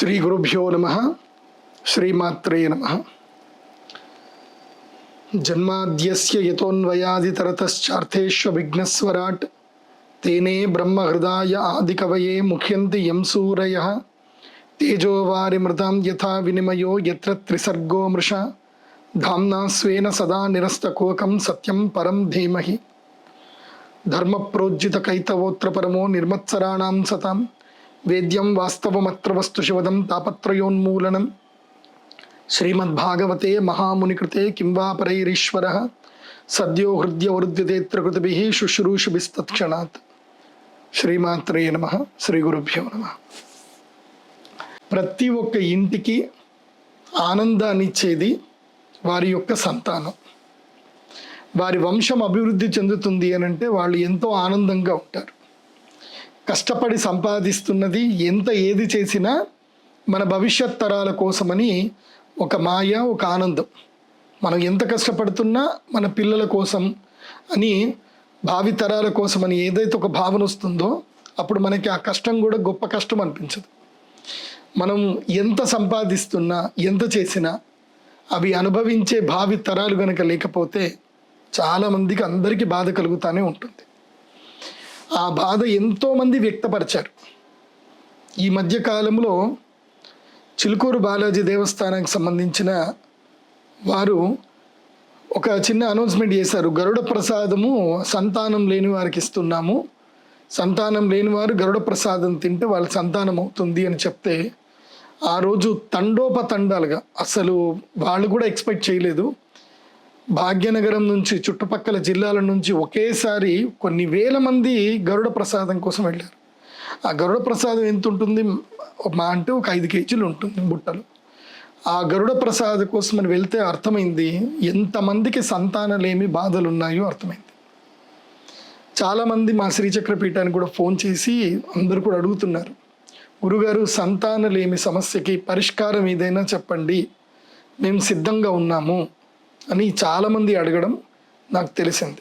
శ్రీ గురుభ్యో నమ శ్రీమాత్రే నమ జన్మాద్యస్య యతోన్వయాదితరతశ్చార్థేష్వ విఘ్నస్వరాట్ తేనే బ్రహ్మహృదాయ ఆదికవయే ముఖ్యంతి యం సూరయ తేజోవారిమృతాం యథా వినిమయో యత్ర త్రిసర్గో మృష ధామ్నా స్వేన సదా నిరస్తకోకం సత్యం పరం ధీమహి ధర్మప్రోజ్జిత కైతవోత్ర పరమో నిర్మత్సరాణం సతాం వేద్యం వాస్తవమత్ర వస్తుశివదం తాపత్రయోన్మూలనం. శ్రీమద్భాగవతే మహామునికృతే కింవాపరైరీశ్వర సద్యో హృదయ సద్యో హృద్యవృద్యతేత్రకృతిభిः శుశ్రూషుభిస్తత్క్షణాత్. శ్రీమాత్రే నమ. శ్రీ గురుభ్యో నమ. ప్రతి ఒక్క ఇంటికి ఆనందాన్ని ఇచ్చేది వారి యొక్క సంతానం. వారి వంశం అభివృద్ధి చెందుతుంది అని అంటే వాళ్ళు ఎంతో ఆనందంగా ఉంటారు. కష్టపడి సంపాదిస్తున్నది ఎంత ఏది చేసినా మన భవిష్యత్ తరాల కోసమని ఒక మాయ ఒక ఆనందం. మనం ఎంత కష్టపడుతున్నా మన పిల్లల కోసం అని భావి తరాల కోసం అని ఏదైతే ఒక భావన వస్తుందో అప్పుడు మనకి ఆ కష్టం కూడా గొప్ప కష్టం అనిపించదు. మనం ఎంత సంపాదిస్తున్నా ఎంత చేసినా అవి అనుభవించే భావి తరాలు కనుక లేకపోతే చాలామందికి అందరికీ బాధ కలుగుతూనే ఉంటుంది. ఆ బాధ ఎంతోమంది వ్యక్తపరిచారు. ఈ మధ్య కాలంలో చిలుకూరు బాలాజీ దేవస్థానానికి సంబంధించిన వారు ఒక చిన్న అనౌన్స్మెంట్ చేశారు. గరుడ ప్రసాదము సంతానం లేని వారికి ఇస్తున్నాము. సంతానం లేని వారు గరుడ ప్రసాదం తింటే వాళ్ళ సంతానం అవుతుంది అని చెప్తే ఆ రోజు తండోపతండాలుగా అసలు వాళ్ళు కూడా ఎక్స్పెక్ట్ చేయలేదు. భాగ్యనగరం నుంచి చుట్టుపక్కల జిల్లాల నుంచి ఒకేసారి కొన్ని వేల మంది గరుడ ప్రసాదం కోసం వెళ్ళారు. ఆ గరుడ ప్రసాదం ఎంత ఉంటుంది? మా అంటే ఒక ఐదు కేజీలు ఉంటుంది బుట్టలు. ఆ గరుడ ప్రసాదం కోసం అని వెళ్తే అర్థమైంది ఎంతమందికి సంతానలేమి బాధలు ఉన్నాయో అర్థమైంది. చాలామంది మా శ్రీచక్ర పీఠానికి కూడా ఫోన్ చేసి అందరూ కూడా అడుగుతున్నారు గురుగారు సంతానలేమి సమస్యకి పరిష్కారం ఏదైనా చెప్పండి. మేము సిద్ధంగా ఉన్నాము. అని చాలామంది అడగడం నాకు తెలిసింది.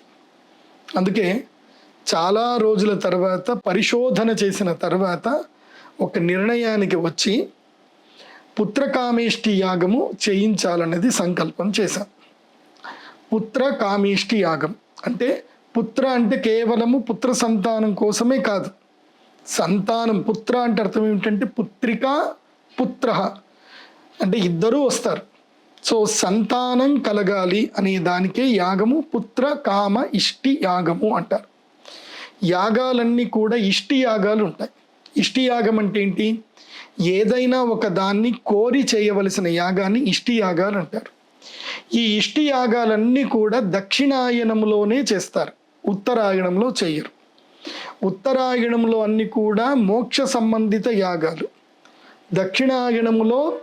అందుకే చాలా రోజుల తర్వాత పరిశోధన చేసిన తర్వాత ఒక నిర్ణయానికి వచ్చి పుత్రకామేష్టి యాగము చేయించాలనేది సంకల్పం చేశాను పుత్రకామేష్టి యాగం అంటే పుత్ర అంటే కేవలము పుత్ర సంతానం కోసమే కాదు. సంతానం పుత్ర అంటే అర్థం ఏమిటంటే పుత్రిక పుత్ర. అంటే ఇద్దరూ వస్తారు. సో సంతానం కలగాలి అనే దానికే యాగము పుత్ర కామ ఇష్టి యాగము అంటారు. యాగాలన్నీ కూడా ఇష్టి యాగాలు ఉంటాయి. ఇష్టి యాగం అంటే ఏంటి? ఏదైనా ఒక దాన్ని కోరి చేయవలసిన యాగాన్ని ఇష్టి యాగాలు అంటారు. ఈ ఇష్టి యాగాలన్నీ కూడా దక్షిణాయనంలోనే చేస్తారు. ఉత్తరాయణంలో చేయరు. ఉత్తరాయణంలో అన్ని కూడా మోక్ష సంబంధిత యాగాలు. దక్షిణాయనములో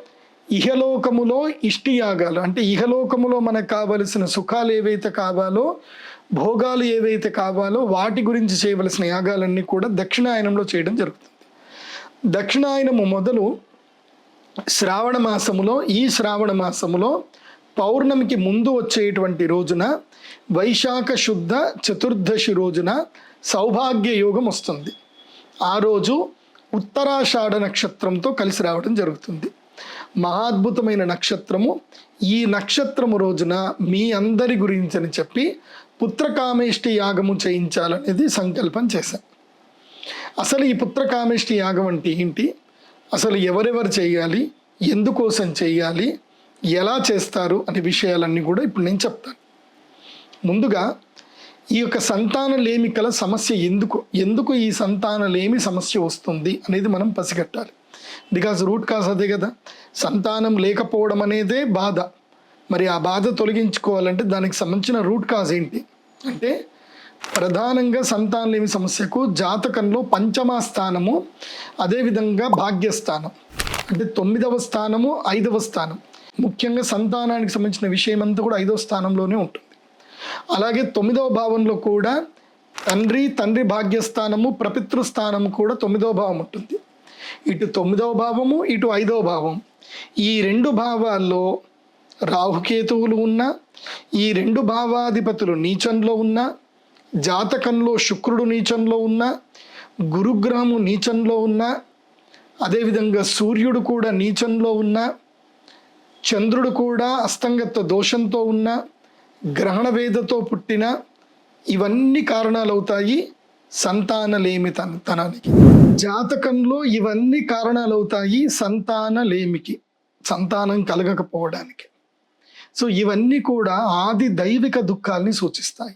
ఇహలోకములో ఇష్టి యాగాలు అంటే ఇహలోకములో మనకు కావలసిన సుఖాలు ఏవైతే కావాలో భోగాలు ఏవైతే కావాలో వాటి గురించి చేయవలసిన యాగాలన్నీ కూడా దక్షిణాయనంలో చేయడం జరుగుతుంది. దక్షిణాయనము మొదలు శ్రావణ మాసములో ఈ శ్రావణ మాసములో పౌర్ణమికి ముందు వచ్చేటువంటి రోజున వైశాఖ శుద్ధ చతుర్దశి రోజున సౌభాగ్య యోగం వస్తుంది. ఆ రోజు ఉత్తరాషాఢ నక్షత్రంతో కలిసి రావడం జరుగుతుంది. మహాద్భుతమైన నక్షత్రము. ఈ నక్షత్రము రోజున మీ అందరి గురించి అని చెప్పి పుత్రకామేష్టి యాగము చేయించాలనేది సంకల్పం చేశాం అసలు ఈ పుత్రకామేష్టి యాగం అంటే ఏంటి? అసలు ఎవరెవరు చేయాలి? ఎందుకోసం చేయాలి? ఎలా చేస్తారు? అనే విషయాలన్నీ కూడా ఇప్పుడు నేను చెప్తాను. ముందుగా ఈ యొక్క సంతానలేమి కల సమస్య ఎందుకు? ఎందుకు ఈ సంతానలేమి సమస్య వస్తుంది అనేది మనం పసిగట్టాలి. బికాజ్ రూట్ కాజ్ అదే కదా. సంతానం లేకపోవడం అనేదే బాధ. మరి ఆ బాధ తొలగించుకోవాలంటే దానికి సంబంధించిన రూట్ కాజ్ ఏంటి? అంటే ప్రధానంగా సంతానలేమి సమస్యకు జాతకంలో పంచమ స్థానము అదేవిధంగా భాగ్యస్థానం. అంటే తొమ్మిదవ స్థానము ఐదవ స్థానం. ముఖ్యంగా సంతానానికి సంబంధించిన విషయం అంతా కూడా ఐదవ స్థానంలోనే ఉంటుంది. అలాగే తొమ్మిదవ భావంలో కూడా తండ్రి తండ్రి భాగ్యస్థానము ప్రపితృ స్థానము కూడా తొమ్మిదవ భావం ఉంటుంది. ఇటు తొమ్మిదవ భావము ఇటు ఐదవ భావం. ఈ రెండు భావాల్లో రాహుకేతువులు ఉన్న ఈ రెండు భావాధిపతులు నీచంలో ఉన్న జాతకంలో శుక్రుడు నీచంలో ఉన్న గురుగ్రహము నీచంలో ఉన్న అదేవిధంగా సూర్యుడు కూడా నీచంలో ఉన్న చంద్రుడు కూడా అస్తంగత్వ దోషంతో ఉన్న గ్రహణ వేదతో పుట్టిన ఇవన్నీ కారణాలు అవుతాయి సంతానలేమి తన తనానికి. జాతకంలో ఇవన్నీ కారణాలు అవుతాయి సంతానలేమికి సంతానం కలగకపోవడానికి. సో ఇవన్నీ కూడా ఆది దైవిక దుఃఖాల్ని సూచిస్తాయి.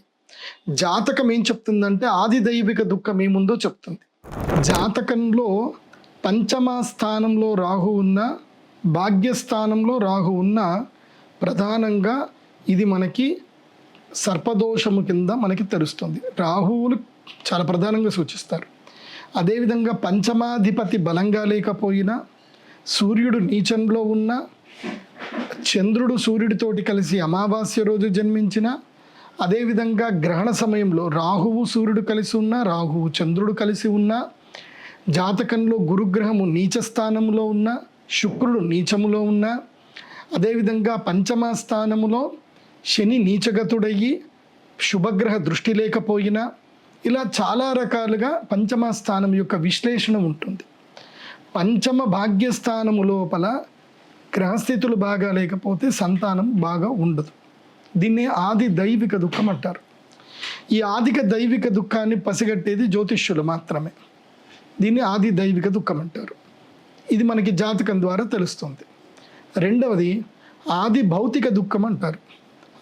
జాతకం ఏం చెప్తుందంటే ఆది దైవిక దుఃఖం ఏముందో చెప్తుంది. జాతకంలో పంచమ స్థానంలో రాహు ఉన్న భాగ్యస్థానంలో రాహు ఉన్న ప్రధానంగా ఇది మనకి సర్పదోషము కింద మనకి తెలుస్తుంది. రాహువులు చాలా ప్రధానంగా సూచిస్తారు. అదేవిధంగా పంచమాధిపతి బలంగా లేకపోయినా సూర్యుడు నీచంలో ఉన్న చంద్రుడు సూర్యుడితోటి కలిసి అమావాస్య రోజు జన్మించిన అదేవిధంగా గ్రహణ సమయంలో రాహువు సూర్యుడు కలిసి ఉన్న రాహువు చంద్రుడు కలిసి ఉన్న జాతకంలో గురుగ్రహము నీచ స్థానంలో ఉన్న శుక్రుడు నీచములో ఉన్న అదేవిధంగా పంచమ స్థానములో శని నీచగతుడయ్యి శుభగ్రహ దృష్టి లేకపోయినా ఇలా చాలా రకాలుగా పంచమ స్థానం యొక్క విశ్లేషణ ఉంటుంది. పంచమ భాగ్యస్థానము లోపల గ్రహస్థితులు బాగా లేకపోతే సంతానం బాగా ఉండదు. దీన్ని ఆది దైవిక దుఃఖం అంటారు. ఈ ఆదిక దైవిక దుఃఖాన్ని పసిగట్టేది జ్యోతిష్యులు మాత్రమే. దీన్ని ఆది దైవిక దుఃఖం అంటారు. ఇది మనకి జాతకం ద్వారా తెలుస్తుంది. రెండవది ఆది భౌతిక దుఃఖం అంటారు.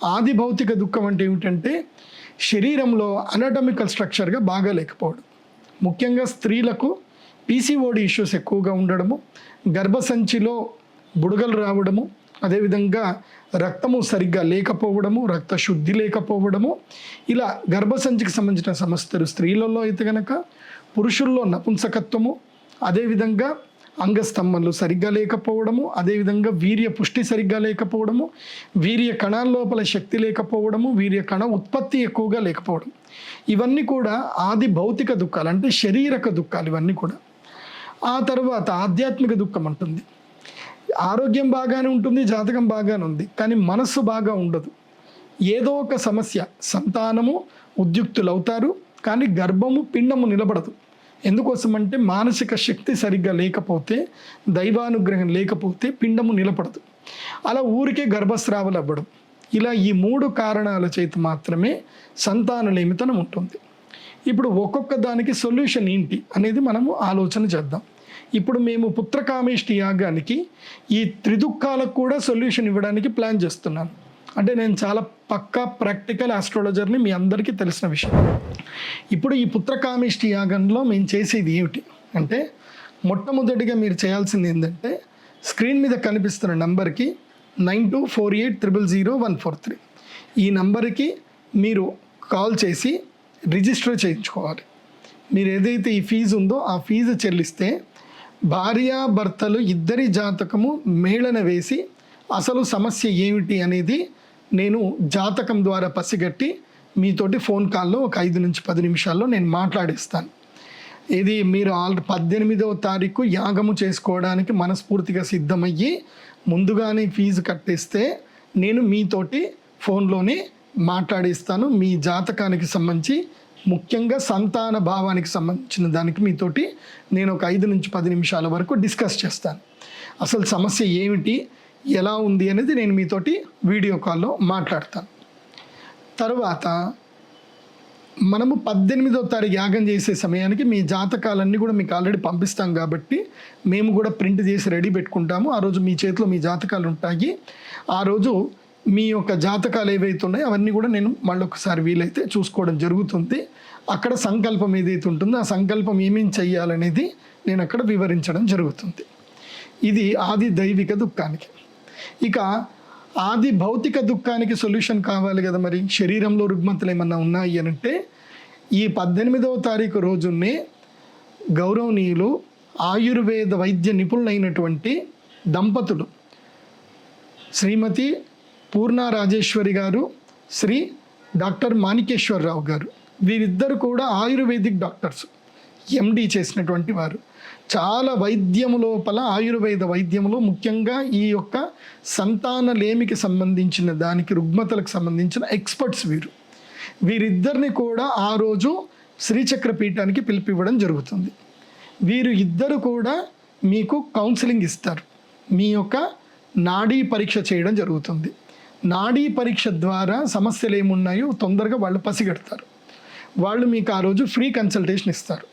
ఆది భౌతిక దుఃఖం అంటే ఏమిటంటే శరీరంలో అనాటమికల్ స్ట్రక్చర్గా బాగా లేకపోవడం ముఖ్యంగా స్త్రీలకు పీసీఓడి ఇష్యూస్ ఎక్కువగా ఉండడము గర్భసంచిలో బుడగలు రావడము అదేవిధంగా రక్తము సరిగ్గా లేకపోవడము రక్త శుద్ధి లేకపోవడము ఇలా గర్భసంచికి సంబంధించిన సమస్యలు స్త్రీలలో అయితే కనుక పురుషుల్లో నపుంసకత్వము అదేవిధంగా అంగస్తంభనలు సరిగ్గా లేకపోవడము అదేవిధంగా వీర్య పుష్టి సరిగ్గా లేకపోవడము వీర్య కణాల లోపల శక్తి లేకపోవడము వీర్య కణ ఉత్పత్తి ఎక్కువగా లేకపోవడం. ఇవన్నీ కూడా ఆది భౌతిక దుఃఖాలు అంటే శరీరక దుఃఖాలు ఇవన్నీ కూడా. ఆ తర్వాత ఆధ్యాత్మిక దుఃఖం ఉంటుంది ఆరోగ్యం బాగానే ఉంటుంది జాతకం బాగానే ఉంది కానీ మనస్సు బాగా ఉండదు. ఏదో ఒక సమస్య సంతానము ఉద్యుక్తులు అవుతారు కానీ గర్భము పిండము నిలబడదు. ఎందుకోసం అంటే మానసిక శక్తి సరిగ్గా లేకపోతే దైవానుగ్రహం లేకపోతే పిండము నిలబడదు. అలా ఊరికే గర్భస్రావాలు అవ్వడం. ఇలా ఈ మూడు కారణాల చేతి మాత్రమే సంతానలేమితనం ఉంటుంది. ఇప్పుడు ఒక్కొక్క దానికి సొల్యూషన్ ఏంటి అనేది మనము ఆలోచన చేద్దాం. ఇప్పుడు మేము పుత్రకామేష్టి యాగానికి ఈ త్రిదుఖాలకు కూడా సొల్యూషన్ ఇవ్వడానికి ప్లాన్ చేస్తున్నాను. అంటే నేను చాలా పక్కా ప్రాక్టికల్ ఆస్ట్రాలజర్ని మీ అందరికీ తెలిసిన విషయం. ఇప్పుడు ఈ పుత్రకామిష్టి యాగంలో మేము చేసేది ఏమిటి? అంటే మొట్టమొదటిగా మీరు చేయాల్సింది ఏంటంటే స్క్రీన్ మీద కనిపిస్తున్న నంబర్కి nine two four eight triple zero one four three. ఈ నంబర్కి మీరు కాల్ చేసి రిజిస్టర్ చేయించుకోవాలి. మీరు ఏదైతే ఈ ఫీజు ఉందో ఆ ఫీజు చెల్లిస్తే భార్యాభర్తలు ఇద్దరి జాతకము మేళన వేసి అసలు సమస్య ఏమిటి అనేది నేను జాతకం ద్వారా పసిగట్టి మీతోటి ఫోన్ కాల్లో ఒక ఐదు నుంచి పది నిమిషాల్లో నేను మాట్లాడిస్తాను. ఇది మీరు ఆల్ పద్దెనిమిదవ తారీఖు యాగము చేసుకోవడానికి మనస్ఫూర్తిగా సిద్ధమయ్యి ముందుగానే ఫీజు కట్టేస్తే నేను మీతోటి ఫోన్లోనే మాట్లాడిస్తాను. మీ జాతకానికి సంబంధించి ముఖ్యంగా సంతాన భావానికి సంబంధించిన దానికి మీతోటి నేను ఒక ఐదు నుంచి పది నిమిషాల వరకు డిస్కస్ చేస్తాను. అసలు సమస్య ఏమిటి? ఎలా ఉంది అనేది నేను మీతోటి వీడియో కాల్లో మాట్లాడతాను. తర్వాత మనము పద్దెనిమిదో తారీఖు యాగం చేసే సమయానికి మీ జాతకాలన్నీ కూడా మీకు ఆల్రెడీ పంపిస్తాం కాబట్టి మేము కూడా ప్రింట్ చేసి రెడీ పెట్టుకుంటాము. ఆ రోజు మీ చేతిలో మీ జాతకాలు ఉంటాయి. ఆ రోజు మీ యొక్క జాతకాలు ఏవైతే ఉన్నాయో అవన్నీ కూడా నేను మళ్ళీ ఒకసారి వీలైతే చూసుకోవడం జరుగుతుంది. అక్కడ సంకల్పం ఏదైతే ఉంటుందో ఆ సంకల్పం ఏమేమి చెయ్యాలనేది నేను అక్కడ వివరించడం జరుగుతుంది. ఇది ఆది దైవిక దుఃఖానికి. ఇక ఆది భౌతిక దుఃఖానికి సొల్యూషన్ కావాలి కదా మరి? శరీరంలో రుగ్మతలు ఏమన్నా ఉన్నాయి అని అంటే ఈ పద్దెనిమిదవ తారీఖు రోజునే గౌరవనీయులు ఆయుర్వేద వైద్య నిపుణులైనటువంటి దంపతులు శ్రీమతి పూర్ణ రాజేశ్వరి గారు శ్రీ డాక్టర్ మాణికేశ్వరరావు గారు వీరిద్దరు కూడా ఆయుర్వేదిక్ డాక్టర్స్. ఎండి చేసినటువంటి వారు. చాలా వైద్యము లోపల ఆయుర్వేద వైద్యములో ముఖ్యంగా ఈ యొక్క సంతాన లేమికి సంబంధించిన దానికి రుగ్మతలకు సంబంధించిన ఎక్స్పర్ట్స్ వీరు. వీరిద్దరిని కూడా ఆ రోజు శ్రీచక్ర పీఠానికి పిలిపివ్వడం జరుగుతుంది. వీరు ఇద్దరు కూడా మీకు కౌన్సిలింగ్ ఇస్తారు. మీ యొక్క నాడీ పరీక్ష చేయడం జరుగుతుంది. నాడీ పరీక్ష ద్వారా సమస్యలు ఏమున్నాయో తొందరగా వాళ్ళు పసిగడతారు. వాళ్ళు మీకు ఆ రోజు ఫ్రీ కన్సల్టేషన్ ఇస్తారు.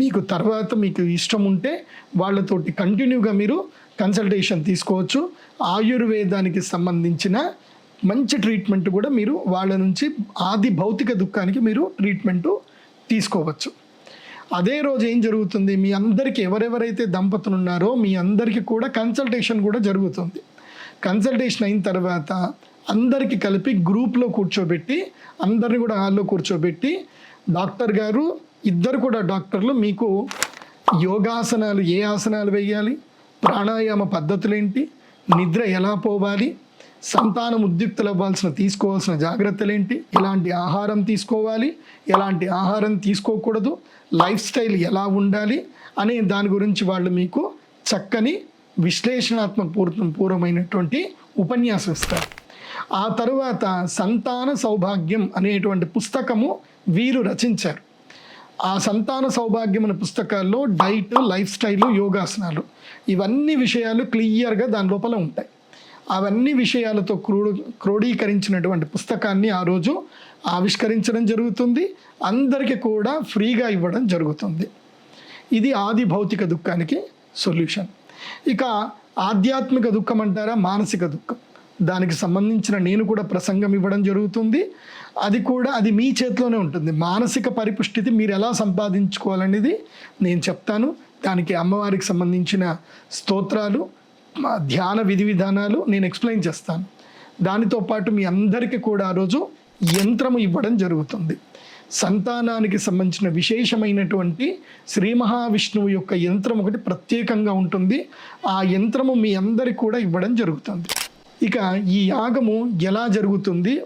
మీకు తర్వాత మీకు ఇష్టం ఉంటే వాళ్ళతోటి కంటిన్యూగా మీరు కన్సల్టేషన్ తీసుకోవచ్చు. ఆయుర్వేదానికి సంబంధించిన మంచి ట్రీట్మెంట్ కూడా మీరు వాళ్ళ నుంచి ఆది భౌతిక దుఃఖానికి మీరు ట్రీట్మెంటు తీసుకోవచ్చు. అదే రోజు ఏం జరుగుతుంది? మీ అందరికీ ఎవరెవరైతే దంపతులు ఉన్నారో మీ అందరికీ కూడా కన్సల్టేషన్ కూడా జరుగుతుంది. కన్సల్టేషన్ అయిన తర్వాత అందరికీ కలిపి గ్రూప్లో కూర్చోబెట్టి అందరిని కూడా హాల్లో కూర్చోబెట్టి డాక్టర్ గారు ఇద్దరు కూడా డాక్టర్లు మీకు యోగాసనాలు ఏ ఆసనాలు వేయాలి? ప్రాణాయామ పద్ధతులు ఏంటి నిద్ర ఎలా పోవాలి? సంతానం ఉద్యుక్తులు అవ్వాల్సిన తీసుకోవాల్సిన జాగ్రత్తలు ఏంటి ఎలాంటి ఆహారం తీసుకోవాలి? ఎలాంటి ఆహారం తీసుకోకూడదు? లైఫ్ స్టైల్ ఎలా ఉండాలి? అనే దాని గురించి వాళ్ళు మీకు చక్కని విశ్లేషణాత్మక పూర్వం పూర్వమైనటువంటి ఉపన్యాసం ఇస్తారు. ఆ తరువాత సంతాన సౌభాగ్యం అనేటువంటి పుస్తకము వీరు రచించారు. ఆ సంతాన సౌభాగ్యం అనే పుస్తకాల్లో డైట్ లైఫ్ స్టైల్ యోగాసనాలు. ఇవన్నీ విషయాలు క్లియర్గా దాని లోపల ఉంటాయి. అవన్నీ విషయాలతో క్రోడు క్రోడీకరించినటువంటి పుస్తకాన్ని ఆ రోజు ఆవిష్కరించడం జరుగుతుంది. అందరికీ కూడా ఫ్రీగా ఇవ్వడం జరుగుతుంది. ఇది ఆది భౌతిక దుఃఖానికి సొల్యూషన్. ఇక ఆధ్యాత్మిక దుఃఖం అంటారా మానసిక దుఃఖం. దానికి సంబంధించిన నేను కూడా ప్రసంగం ఇవ్వడం జరుగుతుంది. అది కూడా అది మీ చేతిలోనే ఉంటుంది. మానసిక పరిపుష్టితి మీరు ఎలా సంపాదించుకోవాలనేది నేను చెప్తాను. దానికి అమ్మవారికి సంబంధించిన స్తోత్రాలు మా ధ్యాన విధి విధానాలు నేను ఎక్స్ప్లెయిన్ చేస్తాను. దానితో పాటు మీ అందరికీ కూడా ఆ రోజు యంత్రము ఇవ్వడం జరుగుతుంది. సంతానానికి సంబంధించిన విశేషమైనటువంటి శ్రీ మహావిష్ణువు యొక్క యంత్రం ఒకటి ప్రత్యేకంగా ఉంటుంది. ఆ యంత్రము మీ అందరికి కూడా ఇవ్వడం జరుగుతుంది. ఇక ఈ యాగము ఎలా జరుగుతుంది?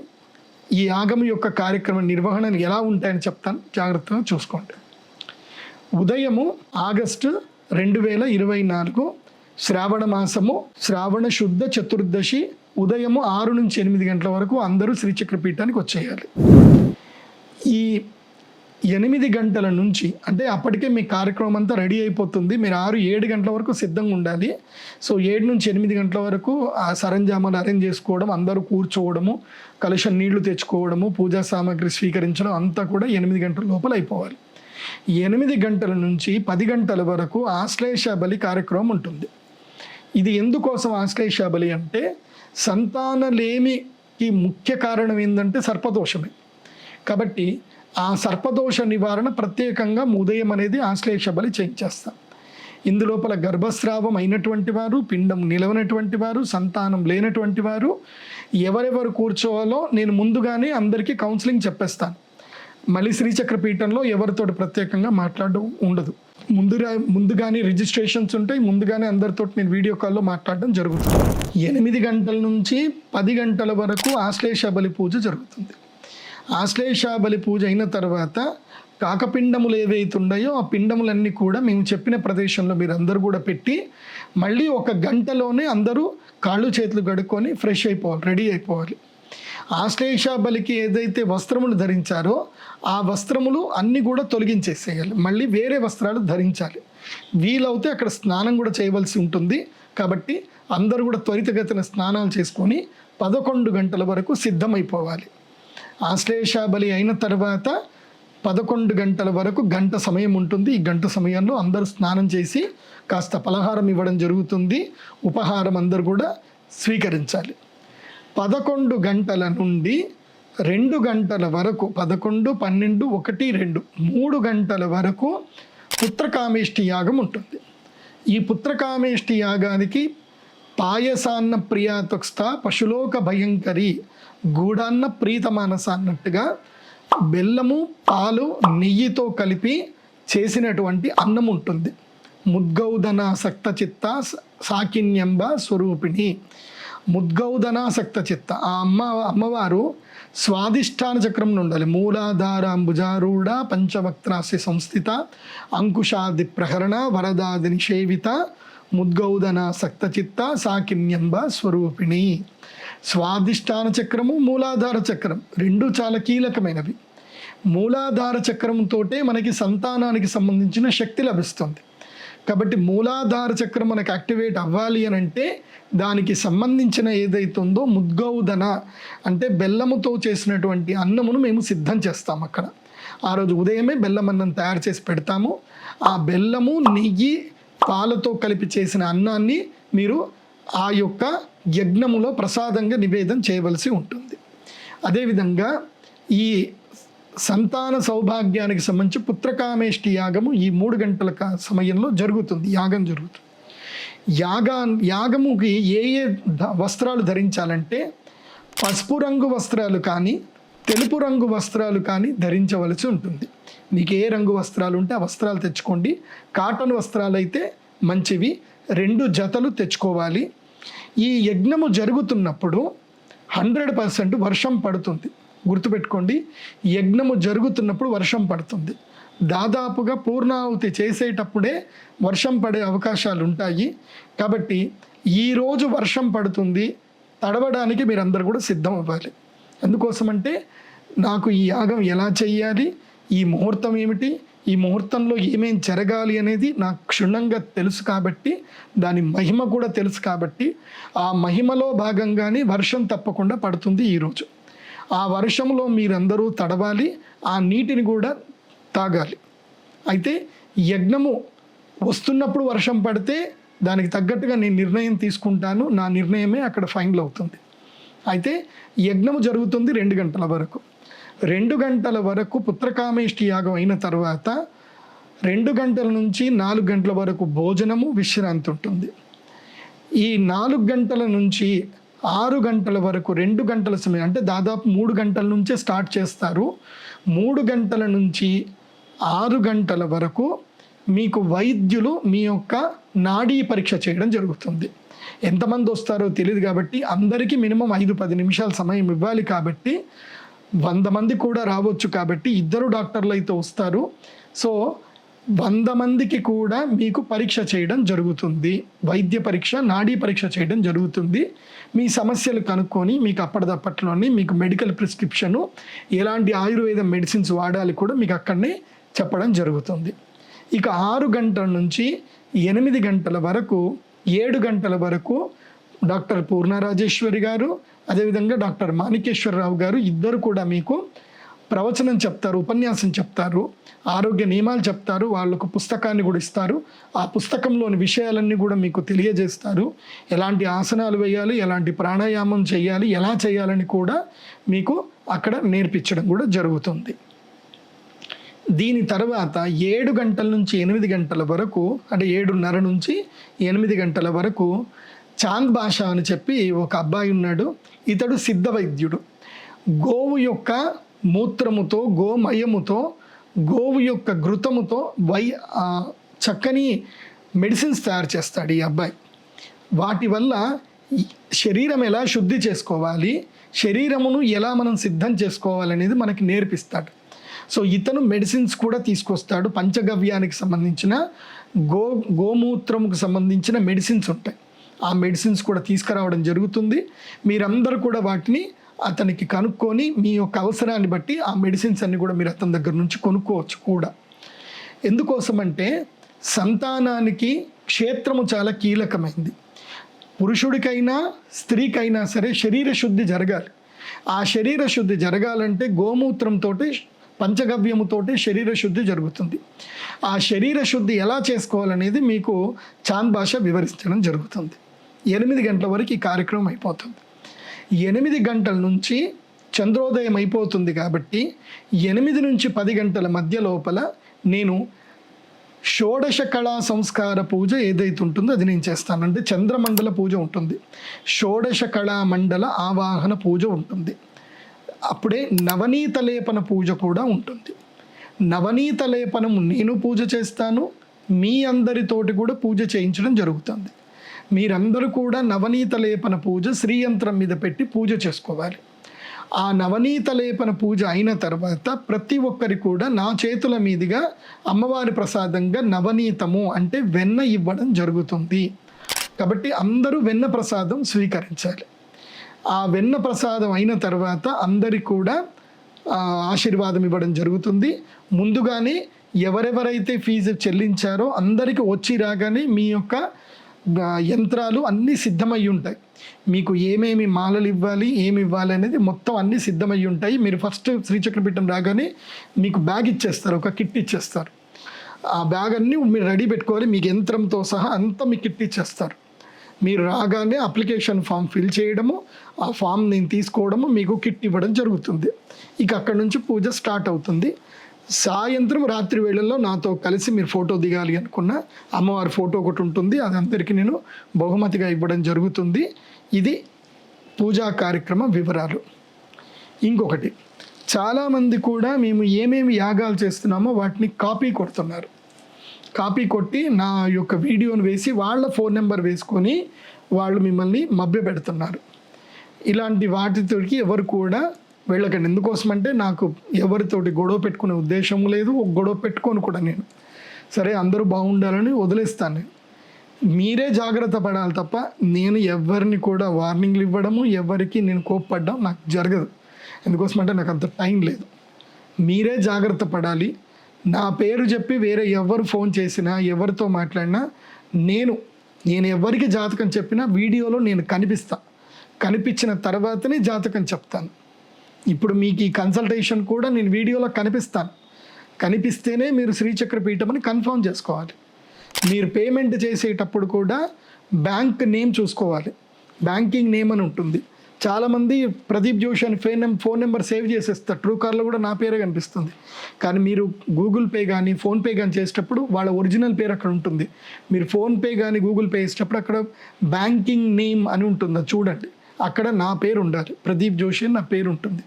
ఈ యాగం యొక్క కార్యక్రమ నిర్వహణలు ఎలా ఉంటాయని చెప్తాను. జాగ్రత్తగా చూసుకోండి. ఉదయము ఆగస్టు రెండు వేల ఇరవై నాలుగు శ్రావణ మాసము శ్రావణ శుద్ధ చతుర్దశి ఉదయము ఆరు నుంచి ఎనిమిది గంటల వరకు అందరూ శ్రీచక్రపీఠానికి వచ్చేయాలి. ఈ ఎనిమిది గంటల నుంచి అంటే అప్పటికే మీ కార్యక్రమం అంతా రెడీ అయిపోతుంది. మీరు ఆరు ఏడు గంటల వరకు సిద్ధంగా ఉండాలి. సో ఏడు నుంచి ఎనిమిది గంటల వరకు ఆ సరంజామాలు అరేంజ్ చేసుకోవడం అందరూ కూర్చోవడము కలుషం నీళ్ళు తెచ్చుకోవడము పూజా సామాగ్రి స్వీకరించడం అంతా కూడా ఎనిమిది గంటల లోపల అయిపోవాలి. ఎనిమిది గంటల నుంచి పది గంటల వరకు ఆశ్లేష బలి కార్యక్రమం ఉంటుంది. ఇది ఎందుకోసం ఆశ్లేష బలి అంటే సంతానలేమికి ముఖ్య కారణం ఏంటంటే సర్పదోషమే. కాబట్టి ఆ సర్పదోష నివారణ ప్రత్యేకంగా ఉదయం అనేది ఆశ్లేష బలి చేయించేస్తాం. ఇందులోపల గర్భస్రావం అయినటువంటి వారు పిండం నిలవనటువంటి వారు సంతానం లేనటువంటి వారు ఎవరెవరు కూర్చోవాలో నేను ముందుగానే అందరికీ కౌన్సిలింగ్ చెప్పేస్తాను. మళ్ళీ శ్రీచక్ర పీఠంలో ఎవరితోటి ప్రత్యేకంగా మాట్లాడడం ఉండదు. ముందుగా ముందుగానే రిజిస్ట్రేషన్స్ ఉంటాయి ముందుగానే అందరితో నేను వీడియో కాల్లో మాట్లాడడం జరుగుతుంది. ఎనిమిది గంటల నుంచి పది గంటల వరకు ఆశ్లేష బలి పూజ జరుగుతుంది. ఆశ్లేషాబలి పూజ అయిన తర్వాత కాకపిండములు ఏవైతే ఉన్నాయో ఆ పిండములన్నీ కూడా మేము చెప్పిన ప్రదేశంలో మీరు అందరూ కూడా పెట్టి మళ్ళీ ఒక గంటలోనే అందరూ కాళ్ళు చేతులు కడుక్కొని ఫ్రెష్ అయిపోవాలి రెడీ అయిపోవాలి. ఆశ్లేషాబలికి ఏదైతే వస్త్రములు ధరించారో ఆ వస్త్రములు అన్నీ కూడా తొలగించేసేయాలి. మళ్ళీ వేరే వస్త్రాలు ధరించాలి. వీలవుతే అక్కడ స్నానం కూడా చేయవలసి ఉంటుంది. కాబట్టి అందరూ కూడా త్వరితగతిన స్నానాలు చేసుకొని పదకొండు గంటల వరకు సిద్ధమైపోవాలి. ఆశ్లేష బలి అయిన తర్వాత పదకొండు గంటల వరకు గంట సమయం ఉంటుంది. ఈ గంట సమయంలో అందరూ స్నానం చేసి కాస్త పలహారం ఇవ్వడం జరుగుతుంది. ఉపహారం అందరూ కూడా స్వీకరించాలి. పదకొండు గంటల నుండి రెండు గంటల వరకు పదకొండు పన్నెండు ఒకటి రెండు మూడు గంటల వరకు పుత్రకామేష్టి యాగం ఉంటుంది. ఈ పుత్రకామేష్టి యాగానికి పాయసాన్న ప్రియాతొక్స్త పశులోక భయంకరి గూడాన్న ప్రీత మానస అన్నట్టుగా బెల్లము పాలు నెయ్యితో కలిపి చేసినటువంటి అన్నం ఉంటుంది. ముద్గౌదన సక్త చిత్త సాకిన్యంబ స్వరూపిణి. ముద్గౌదనాసక్త చిత్త ఆ అమ్మ అమ్మవారు స్వాదిష్టాన చక్రం ఉండాలి. మూలాధార అంబుజారూఢ పంచవక్త్రాస్య సంస్థిత అంకుశాది ప్రహరణ వరదాది నిషేవిత ముద్గౌదన సక్త చిత్త సాకిన్యంబ స్వరూపిణి. స్వాదిష్టాన చక్రము మూలాధార చక్రం. రెండు చాలా కీలకమైనవి. మూలాధార చక్రంతోటే మనకి సంతానానికి సంబంధించిన శక్తి లభిస్తుంది. కాబట్టి మూలాధార చక్రం మనకు యాక్టివేట్ అవ్వాలి అని అంటే దానికి సంబంధించిన ఏదైతే ఉందో ముద్గౌదన అంటే బెల్లముతో చేసినటువంటి అన్నమును మేము సిద్ధం చేస్తాం అక్కడ. ఆ రోజు ఉదయమే బెల్లం అన్నం తయారు చేసి పెడతాము. ఆ బెల్లము నెయ్యి పాలతో కలిపి చేసిన అన్నాన్ని మీరు ఆ యొక్క యజ్ఞములో ప్రసాదంగా నివేదన చేయవలసి ఉంటుంది. అదేవిధంగా ఈ సంతాన సౌభాగ్యానికి సంబంధించి పుత్రకామేష్టి యాగము ఈ మూడు గంటల సమయంలో జరుగుతుంది యాగం జరుగుతుంది. యాగా యాగముకి ఏ ఏ వస్త్రాలు ధరించాలంటే పసుపు రంగు వస్త్రాలు కానీ తెలుపు రంగు వస్త్రాలు కానీ ధరించవలసి ఉంటుంది. మీకు ఏ రంగు వస్త్రాలు ఉంటే ఆ వస్త్రాలు తెచ్చుకోండి. కాటన్ వస్త్రాలు అయితే మంచివి. రెండు జతలు తెచ్చుకోవాలి. ఈ యజ్ఞము జరుగుతున్నప్పుడు హండ్రెడ్ పర్సెంట్ వర్షం పడుతుంది. గుర్తుపెట్టుకోండి యజ్ఞము జరుగుతున్నప్పుడు వర్షం పడుతుంది. దాదాపుగా పూర్ణాహుతి చేసేటప్పుడే వర్షం పడే అవకాశాలు ఉంటాయి కాబట్టి ఈరోజు వర్షం పడుతుంది తడవడానికి మీరందరూ కూడా సిద్ధం అవ్వాలి ఎందుకోసమంటే నాకు ఈ యాగం ఎలా చేయాలి ఈ ముహూర్తం ఏమిటి ఈ ముహూర్తంలో ఏమేం జరగాలి అనేది నాకు క్షుణ్ణంగా తెలుసు కాబట్టి దాని మహిమ కూడా తెలుసు కాబట్టి ఆ మహిమలో భాగంగానే వర్షం తప్పకుండా పడుతుంది ఈరోజు ఆ వర్షంలో మీరందరూ తడవాలి ఆ నీటిని కూడా తాగాలి. అయితే యజ్ఞము వస్తున్నప్పుడు వర్షం పడితే దానికి తగ్గట్టుగా నేను నిర్ణయం తీసుకుంటాను నా నిర్ణయమే అక్కడ ఫైనల్ అవుతుంది. అయితే యజ్ఞము జరుగుతుంది రెండు గంటల వరకు. రెండు గంటల వరకు పుత్రకామేష్టి యాగం అయిన తర్వాత రెండు గంటల నుంచి నాలుగు గంటల వరకు భోజనము విశ్రాంతి ఉంటుంది. ఈ నాలుగు గంటల నుంచి ఆరు గంటల వరకు రెండు గంటల సమయం అంటే దాదాపు మూడు గంటల నుంచే స్టార్ట్ చేస్తారు. మూడు గంటల నుంచి ఆరు గంటల వరకు మీకు వైద్యులు మీ యొక్క నాడీ పరీక్ష చేయడం జరుగుతుంది. ఎంతమంది వస్తారో తెలియదు కాబట్టి అందరికీ మినిమం ఐదు పది నిమిషాల సమయం ఇవ్వాలి కాబట్టి వంద మంది కూడా రావచ్చు కాబట్టి ఇద్దరు డాక్టర్లు అయితే వస్తారు. సో వంద మందికి కూడా మీకు పరీక్ష చేయడం జరుగుతుంది. వైద్య పరీక్ష నాడీ పరీక్ష చేయడం జరుగుతుంది. మీ సమస్యలు కనుక్కొని మీకు అప్పటిదప్పట్లోనే మీకు మెడికల్ ప్రిస్క్రిప్షను ఎలాంటి ఆయుర్వేద మెడిసిన్స్ వాడాలి కూడా మీకు అక్కడనే చెప్పడం జరుగుతుంది. ఇక ఆరు గంటల నుంచి ఎనిమిది గంటల వరకు ఏడు గంటల వరకు డాక్టర్ పూర్ణరాజేశ్వరి గారు అదేవిధంగా డాక్టర్ మాణికేశ్వరరావు గారు ఇద్దరు కూడా మీకు ప్రవచనం చెప్తారు ఉపన్యాసం చెప్తారు ఆరోగ్య నియమాలు చెప్తారు వాళ్ళకు పుస్తకాన్ని కూడా ఇస్తారు. ఆ పుస్తకంలోని విషయాలన్నీ కూడా మీకు తెలియజేస్తారు. ఎలాంటి ఆసనాలు వేయాలి ఎలాంటి ప్రాణాయామం చేయాలి ఎలా చేయాలని కూడా మీకు అక్కడ నేర్పించడం కూడా జరుగుతుంది. దీని తర్వాత ఏడు గంటల నుంచి ఎనిమిది గంటల వరకు అంటే ఏడున్నర నుంచి ఎనిమిది గంటల వరకు చాంద్ భాష అని చెప్పి ఒక అబ్బాయి ఉన్నాడు. ఇతడు సిద్ధ వైద్యుడు గోవు యొక్క మూత్రముతో గోమయముతో గోవు యొక్క ఘృతముతో వై చక్కని మెడిసిన్స్ తయారు చేస్తాడు ఈ అబ్బాయి. వాటి వల్ల శరీరం ఎలా శుద్ధి చేసుకోవాలి శరీరమును ఎలా మనం సిద్ధం చేసుకోవాలనేది మనకి నేర్పిస్తాడు. సో ఇతను మెడిసిన్స్ కూడా తీసుకొస్తాడు. పంచగవ్యానికి సంబంధించిన గో గోమూత్రముకు సంబంధించిన మెడిసిన్స్ ఉంటాయి. ఆ మెడిసిన్స్ కూడా తీసుకురావడం జరుగుతుంది. మీరందరూ కూడా వాటిని అతనికి కనుక్కొని మీ యొక్క అవసరాన్ని బట్టి ఆ మెడిసిన్స్ అన్ని కూడా మీరు అతని దగ్గర నుంచి కొనుక్కోవచ్చు కూడా. ఎందుకోసమంటే సంతానానికి క్షేత్రము చాలా కీలకమైంది. పురుషుడికైనా స్త్రీకైనా సరే శరీర శుద్ధి జరగాలి. ఆ శరీర శుద్ధి జరగాలంటే గోమూత్రంతో పంచగవ్యముతోటి శరీర శుద్ధి జరుగుతుంది. ఆ శరీర శుద్ధి ఎలా చేసుకోవాలనేది మీకు చాంద్ భాష వివరించడం జరుగుతుంది. ఎనిమిది గంటల వరకు ఈ కార్యక్రమం అయిపోతుంది. ఎనిమిది గంటల నుంచి చంద్రోదయం అయిపోతుంది కాబట్టి ఎనిమిది నుంచి పది గంటల మధ్య లోపల నేను షోడశ కళా సంస్కార పూజ ఏదైతే ఉంటుందో అది నేను చేస్తాను. అంటే చంద్రమండల పూజ ఉంటుంది. షోడశ కళా మండల ఆవాహన పూజ ఉంటుంది. అప్పుడే నవనీత లేపన పూజ కూడా ఉంటుంది. నవనీత లేపనం నేను పూజ చేస్తాను. మీ అందరితోటి కూడా పూజ చేయించడం జరుగుతుంది. మీరందరూ కూడా నవనీత లేపన పూజ శ్రీయంత్రం మీద పెట్టి పూజ చేసుకోవాలి. ఆ నవనీత లేపన పూజ అయిన తర్వాత ప్రతి ఒక్కరి కూడా నా చేతుల మీదుగా అమ్మవారి ప్రసాదంగా నవనీతము అంటే వెన్న ఇవ్వడం జరుగుతుంది. కాబట్టి అందరూ వెన్న ప్రసాదం స్వీకరించాలి. ఆ వెన్న ప్రసాదం అయిన తర్వాత అందరి కూడా ఆశీర్వాదం ఇవ్వడం జరుగుతుంది. ముందుగానే ఎవరెవరైతే ఫీజు చెల్లించారో అందరికీ వచ్చి రాగానే మీ యొక్క యంత్రాలు అన్నీ సిద్ధమై ఉంటాయి. మీకు ఏమేమి మాలలు ఇవ్వాలి ఏమి ఇవ్వాలి అనేది మొత్తం అన్నీ సిద్ధమై ఉంటాయి. మీరు ఫస్ట్ శ్రీచక్రపీఠం రాగానే మీకు బ్యాగ్ ఇచ్చేస్తారు ఒక కిట్ ఇచ్చేస్తారు. ఆ బ్యాగ్ అన్నీ మీరు రెడీ పెట్టుకోవాలి మీకు యంత్రంతో సహా అంతా మీకు కిట్ ఇచ్చేస్తారు. మీరు రాగానే అప్లికేషన్ ఫామ్ ఫిల్ చేయడము ఆ ఫామ్ నేను తీసుకోవడము మీకు కిట్ ఇవ్వడం జరుగుతుంది. ఇక అక్కడ నుంచి పూజ స్టార్ట్ అవుతుంది. సాయంత్రం రాత్రి వేళల్లో నాతో కలిసి మీరు ఫోటో దిగాలి అనుకున్న అమ్మవారి ఫోటో ఒకటి ఉంటుంది. అది అందరికీ నేను బహుమతిగా ఇవ్వడం జరుగుతుంది. ఇది పూజా కార్యక్రమ వివరాలు. ఇంకొకటి చాలామంది కూడా మేము ఏమేమి యాగాలు చేస్తున్నామో వాటిని కాపీ కొడుతున్నారు. కాపీ కొట్టి నా యొక్క వీడియోను వేసి వాళ్ళ ఫోన్ నెంబర్ వేసుకొని వాళ్ళు మిమ్మల్ని మభ్య పెడుతున్నారు ఇలాంటి వాటితోటి ఎవరు కూడా వెళ్ళకండి. ఎందుకోసం అంటే నాకు ఎవరితోటి గొడవ పెట్టుకునే ఉద్దేశం లేదు ఒక గొడవ పెట్టుకొని కూడా నేను. సరే అందరూ బాగుండాలని వదిలేస్తాను. నేను మీరే జాగ్రత్త పడాలి తప్ప నేను ఎవరిని కూడా వార్నింగ్లు ఇవ్వడము ఎవరికి నేను కోప్పడ్డం నాకు జరగదు. ఎందుకోసం అంటే నాకు అంత టైం లేదు. మీరే జాగ్రత్త పడాలి. నా పేరు చెప్పి వేరే ఎవరు ఫోన్ చేసినా ఎవరితో మాట్లాడినా నేను నేను ఎవరికి జాతకం చెప్పినా వీడియోలో నేను కనిపిస్తా. కనిపించిన తర్వాతనే జాతకం చెప్తాను. ఇప్పుడు మీకు ఈ కన్సల్టేషన్ కూడా నేను వీడియోలో కనిపిస్తాను. కనిపిస్తేనే మీరు శ్రీచక్ర పీఠం అని కన్ఫర్మ్ చేసుకోవాలి. మీరు పేమెంట్ చేసేటప్పుడు కూడా బ్యాంక్ నేమ్ చూసుకోవాలి. బ్యాంకింగ్ నేమ్ అని ఉంటుంది. చాలామంది ప్రదీప్ జోషి అని phone number phone number save చేసేస్తారు. ట్రూ కార్లో కూడా నా పేరే కనిపిస్తుంది. కానీ మీరు గూగుల్ పే కానీ ఫోన్పే కానీ చేసేటప్పుడు వాళ్ళ ఒరిజినల్ పేరు అక్కడ ఉంటుంది. మీరు ఫోన్పే కానీ గూగుల్ పే చేసేటప్పుడు అక్కడ బ్యాంకింగ్ నేమ్ అని ఉంటుంది. చూడండి. అక్కడ నా పేరు ఉండాలి. ప్రదీప్ జోషి అని నా పేరు ఉంటుంది.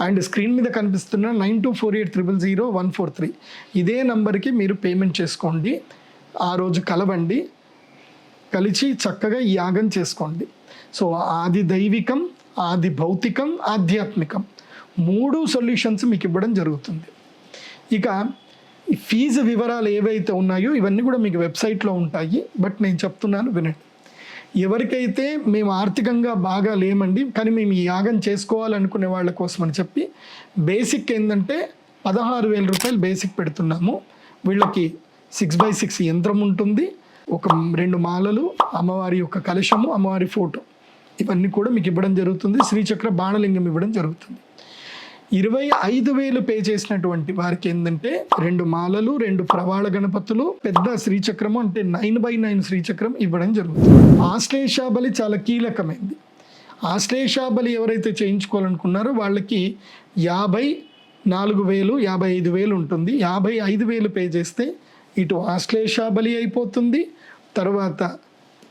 అండ్ స్క్రీన్ మీద కనిపిస్తున్న nine two four eight triple zero one four three. ఇదే నంబర్కి మీరు పేమెంట్ చేసుకోండి. ఆ రోజు కలవండి. కలిసి చక్కగా యాగం చేసుకోండి. సో ఆది దైవికం ఆది భౌతికం ఆధ్యాత్మికం మూడు సొల్యూషన్స్ మీకు ఇవ్వడం జరుగుతుంది. ఇక ఫీజు వివరాలు ఏవైతే ఉన్నాయో ఇవన్నీ కూడా మీకు వెబ్సైట్లో ఉంటాయి. బట్ నేను చెప్తున్నాను వినండి. ఎవరికైతే మేము ఆర్థికంగా బాగా లేమండి కానీ మేము ఈ యాగం చేసుకోవాలనుకునే వాళ్ళ కోసం అని చెప్పి బేసిక్ ఏంటంటే పదహారు వేల రూపాయలు బేసిక్ పెడుతున్నాము. వీళ్ళకి సిక్స్ బై సిక్స్ యంత్రం ఉంటుంది. ఒక రెండు మాలలు అమ్మవారి యొక్క కలశము అమ్మవారి ఫోటో ఇవన్నీ కూడా మీకు ఇవ్వడం జరుగుతుంది. శ్రీచక్ర బాణలింగం ఇవ్వడం జరుగుతుంది. ఇరవై ఐదు వేలు పే చేసినటువంటి వారికి ఏంటంటే రెండు మాలలు రెండు ప్రవాళ గణపతులు పెద్ద శ్రీచక్రము అంటే నైన్ బై నైన్ శ్రీచక్రం ఇవ్వడం జరుగుతుంది. ఆశ్లేషాబలి చాలా కీలకమైంది. ఆశ్లేషాబలి ఎవరైతే చేయించుకోవాలనుకున్నారో వాళ్ళకి యాభై నాలుగు వేలు యాభై ఐదు వేలు ఉంటుంది. యాభై ఐదు వేలు పే చేస్తే ఇటు ఆశ్లేషాబలి అయిపోతుంది. తర్వాత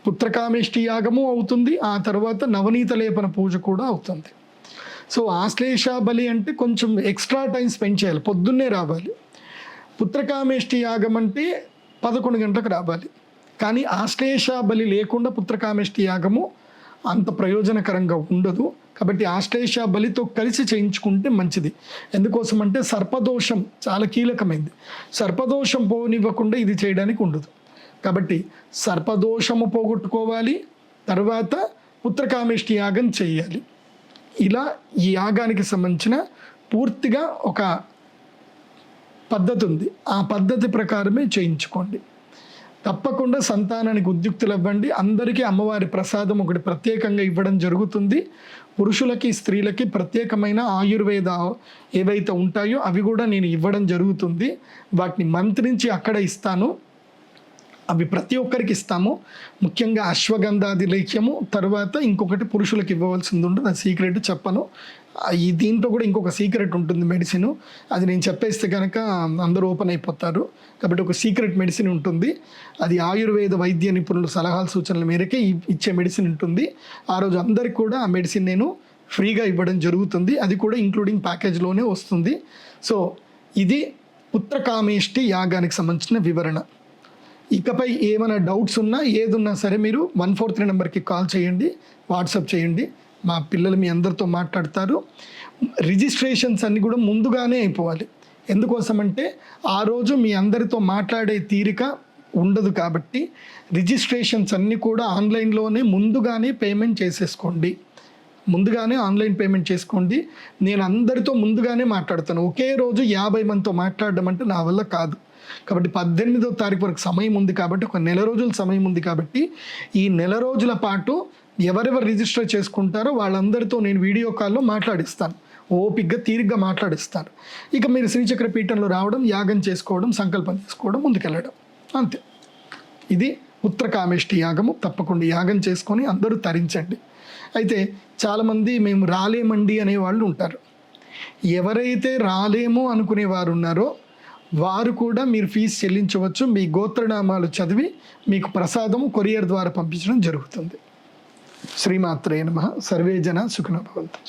పుత్రకామేష్టి యాగము అవుతుంది. ఆ తర్వాత నవనీత లేపన పూజ కూడా అవుతుంది. సో ఆశ్లేష బలి అంటే కొంచెం ఎక్స్ట్రా టైం స్పెండ్ చేయాలి. పొద్దున్నే రావాలి. పుత్రకామేష్టి యాగం అంటే పదకొండు గంటలకు రావాలి. కానీ ఆశ్లేష బలి లేకుండా పుత్రకామేష్టి యాగము అంత ప్రయోజనకరంగా ఉండదు. కాబట్టి ఆశ్లేష బలితో కలిసి చేయించుకుంటే మంచిది. ఎందుకోసం అంటే సర్పదోషం చాలా కీలకమైంది. సర్పదోషం పోనివ్వకుండా ఇది చేయడానికి ఉండదు. కాబట్టి సర్పదోషము పోగొట్టుకోవాలి. తర్వాత పుత్రకామేష్టి యాగం చేయాలి. ఇలా ఈ యాగానికి సంబంధించిన పూర్తిగా ఒక పద్ధతి ఉంది ఆ పద్ధతి ప్రకారమే చేయించుకోండి. తప్పకుండా సంతానానికి ఉద్యుక్తులు ఇవ్వండి అందరికీ అమ్మవారి ప్రసాదం ఒకటి ప్రత్యేకంగా ఇవ్వడం జరుగుతుంది. పురుషులకి స్త్రీలకి ప్రత్యేకమైన ఆయుర్వేద ఏవైతే ఉంటాయో అవి కూడా నేను ఇవ్వడం జరుగుతుంది. వాటిని మంత్రించి అక్కడ ఇస్తాను. అవి ప్రతి ఒక్కరికి ఇస్తాము. ముఖ్యంగా అశ్వగంధాది లేఖ్యము తర్వాత ఇంకొకటి పురుషులకు ఇవ్వవలసింది ఉంటుంది. అది సీక్రెట్ చెప్పను. ఈ దీంట్లో కూడా ఇంకొక సీక్రెట్ ఉంటుంది మెడిసిన్. అది నేను చెప్పేస్తే కనుక అందరూ ఓపెన్ అయిపోతారు. కాబట్టి ఒక సీక్రెట్ మెడిసిన్ ఉంటుంది. అది ఆయుర్వేద వైద్య నిపుణుల సలహాలు సూచనల మేరకే ఇచ్చే మెడిసిన్ ఉంటుంది. ఆ రోజు అందరికి కూడా ఆ మెడిసిన్ నేను ఫ్రీగా ఇవ్వడం జరుగుతుంది. అది కూడా ఇంక్లూడింగ్ ప్యాకేజ్లోనే వస్తుంది. సో ఇది పుత్రకామేష్టి యాగానికి సంబంధించిన వివరణ. ఇకపై ఏమైనా డౌట్స్ ఉన్నా ఏదున్నా సరే మీరు వన్ ఫోర్ త్రీ నెంబర్కి కాల్ చేయండి వాట్సాప్ చేయండి. మా పిల్లలు మీ అందరితో మాట్లాడతారు. రిజిస్ట్రేషన్స్ అన్నీ కూడా ముందుగానే అయిపోవాలి. ఎందుకోసం అంటే ఆ రోజు మీ అందరితో మాట్లాడే తీరిక ఉండదు కాబట్టి రిజిస్ట్రేషన్స్ అన్నీ కూడా ఆన్లైన్లోనే ముందుగానే పేమెంట్ చేసేసుకోండి. ముందుగానే ఆన్లైన్ పేమెంట్ చేసుకోండి. నేను అందరితో ముందుగానే మాట్లాడతాను. ఒకే రోజు యాభై మందితో మాట్లాడడం అంటే నా వల్ల కాదు. కాబట్టి పద్దెనిమిదో తారీఖు వరకు సమయం ఉంది కాబట్టి ఒక నెల రోజుల సమయం ఉంది కాబట్టి ఈ నెల రోజుల పాటు ఎవరెవరు రిజిస్టర్ చేసుకుంటారో వాళ్ళందరితో నేను వీడియో కాల్లో మాట్లాడిస్తాను. ఓపిగ్గా తీరిగ్గా మాట్లాడిస్తాను. ఇక మీరు శ్రీచక్ర పీఠంలో రావడం యాగం చేసుకోవడం సంకల్పం చేసుకోవడం ముందుకెళ్ళడం. అంతే. ఇది ఉత్తరకామేష్టి యాగము. తప్పకుండా యాగం చేసుకొని అందరూ తరించండి. అయితే చాలామంది మేము రాలేమండి అనే వాళ్ళు ఉంటారు. ఎవరైతే రాలేము అనుకునే వారు ఉన్నారో వారు కూడా మీరు ఫీజు చెల్లించవచ్చు మీ గోత్రనామాలు చదివి మీకు ప్రసాదం కొరియర్ ద్వారా పంపించడం జరుగుతుంది. శ్రీమాత్రే నమ. సర్వే జన సుఖన భవంతు.